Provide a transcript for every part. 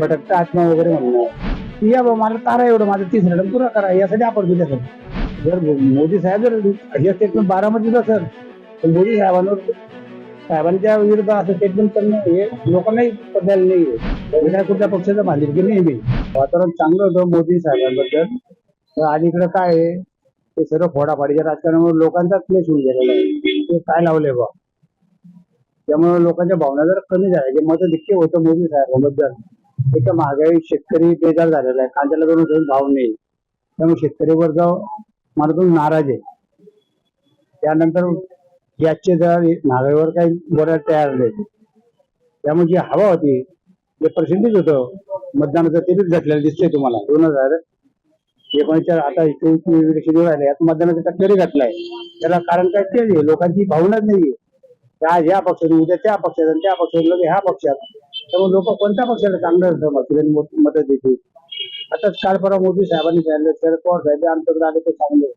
भटकता आत्मा वगैरे म्हणणं या बा मला तारा एवढं माझं तीस रडम पुरा करा यासाठी आपण दिलं सर. जर मोदी साहेब जर हे स्टेटमेंट बारामध्ये सर पण मोदी साहेबांवर साहेबांच्या विरुद्ध असं स्टेटमेंट करणं हे लोकांनाही पडलेलं नाही विधान कुठल्या पक्षाचं बांधिलकी नाही वातावरण चांगलं होतं मोदी साहेबांबद्दल. तर अलीकडे काय आहे? ते सर्व फोडाफाडीच्या राजकारणामुळे लोकांचाच क्लेश होऊन गेलेला आहे. ते काय लावले बा? त्यामुळे लोकांच्या भावना जर कमी झाल्या. जे मत इतके होतं मोदी साहेबांबद्दल. एका महागाई शेतकरी बेजार झालेला आहे. कांद्याला दोन भाव नाही. त्यामुळे शेतकरी वर्ग मनातून नाराज आहे. त्यानंतर गॅसचे दर महागाईवर काही बोलायला तयार नाही. त्यामुळे जी हवा होती जे पर्सेंटेज होतं मतदानाचं ते बी घटलेलं दिसतंय तुम्हाला. दोन हजार एकोणीसच्या आता चोवीस इलेक्शन राहिले यात मतदानाचा टक्केरी घटलाय. त्याला कारण काय तेच आहे. लोकांची भावनाच नाहीये. आज या पक्षातून उद्या त्या पक्षात आणि त्या पक्षात ह्या पक्षात त्यामुळे लोक कोणत्या पक्षाला चांगलं मत- मदत देतील आताच काल परवा मोदी साहेबांनी सांगितलं शरद पवार साहेब आमच्याकडे आले ते चांगले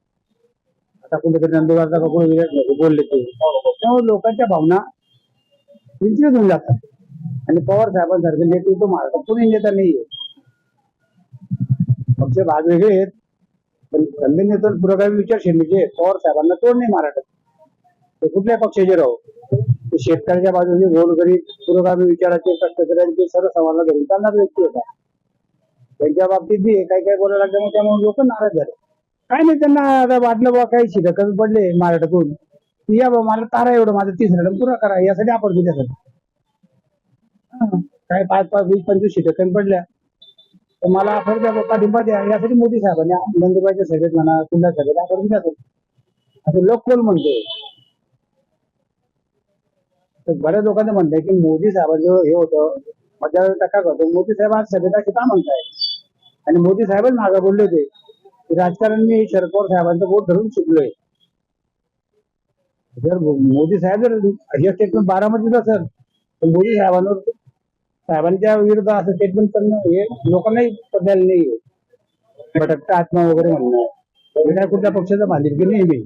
आता कुठेतरी नंदुरबारचा कोण विराट नको बोलले ते. त्यामुळे लोकांच्या भावना विचलित होऊन जातात. आणि पवार साहेबांसारखे नेतृत्व महाराष्ट्रात कोणी नेता नाहीये पक्ष भाग वेगळे आहेत पण संधी नेतृत्व पुरोगामी विचारशैलीचे आहेत. पवार साहेबांना तोड नाही महाराष्ट्रात ते कुठल्या पक्षाचे राहू? शेतकऱ्याच्या बाजूने गोरगरीब पुरोगामी विचाराचे कष्टकऱ्यांचे सर्व समाजाला धरून चालणार व्यक्ती होता. त्यांच्या बाबतीत बी काही काही बोलायला लागल्यामुळे त्यामुळे लोक नाराज झाले. काय नाही त्यांना आता वाटलं बा काही शिकत पडले महाराष्ट्रातून या बा मला तारा एवढं माझं तीस रडम पुरा करा यासाठी आपण दिल्यासाठी काय पाच पाच वीस पंचवीस शिटं पडल्या. तर मला ऑफर द्या बा, पाठिंबा द्या यासाठी मोदी साहेबांनी नंदुबाईच्या सभेत म्हणा कुंडा सभेत ऑफर दिल्या असं लोक कोण म्हणतो तर बऱ्याच लोकांचं म्हणतंय की मोदी साहेबांचं हे होतं मध्यावर टक्का करतो. मोदी साहेब आज सभेत का म्हणताय आणि मोदी साहेबच मागे बोलले होते की राजकारण मी शरद पवार साहेबांचं बोट धरून शिकलोय. जर मोदी साहेब जर हे स्टेटमेंट बारामतीच असेल तर मोदी साहेबांवर साहेबांच्या विरुद्ध असं स्टेटमेंट करणं हे लोकांनाही पडलेलं नाही भटकता आत्मा वगैरे म्हणणं विधान कुठल्या पक्षाचं बांधिलकी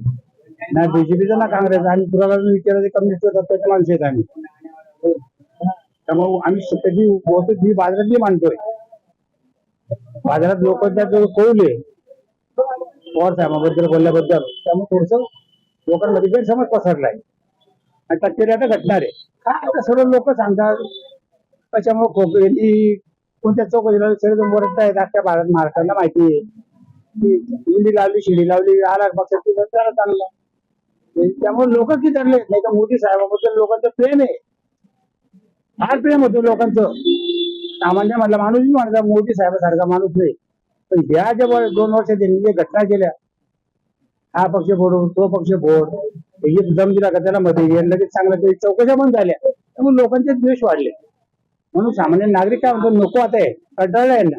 नाही मी ना ना काँग्रेस आम्ही पुराला विचारायचे कम्युनिस्ट तत्वाचे माणसं आहेत आम्ही. त्यामुळे आम्ही सत्याची बहुतेक ही बाजारातली मानतोय बाजारात लोक त्यात कळले. पवार साहेबाबद्दल बोलल्याबद्दल त्यामुळे थोडस लोकांमध्ये गैरसमज पसरलाय. आणि टक्केरी आता घटणार आहे. काय सर्व लोक सांगतात त्याच्यामुळे खोकली कोणत्या चौकशीला सर्व वरत आहेत अख्ख्या भारत महाराष्ट्राला माहिती आहे. की लावली शिडी लावली आला पक्षाची चांगला. त्यामुळे लोक की ठरले नाही तर मोदी साहेबाबद्दल लोकांचं प्रेम आहे. फार प्रेम होतं लोकांचं. सामान्य म्हटलं माणूस बी मोदी साहेबासारखा माणूस नाही. पण ह्या ज्या दोन वर्ष त्यांनी जे घटना केल्या हा पक्ष फोडून तो पक्ष फोड हे दम दिला का त्याला मध्ये लगेच चांगलं तरी चौकशा पण झाल्या. त्यामुळे लोकांचे द्वेष वाढले. म्हणून सामान्य नागरिक काय म्हणतो नको आता आहे कंटाळला यांना.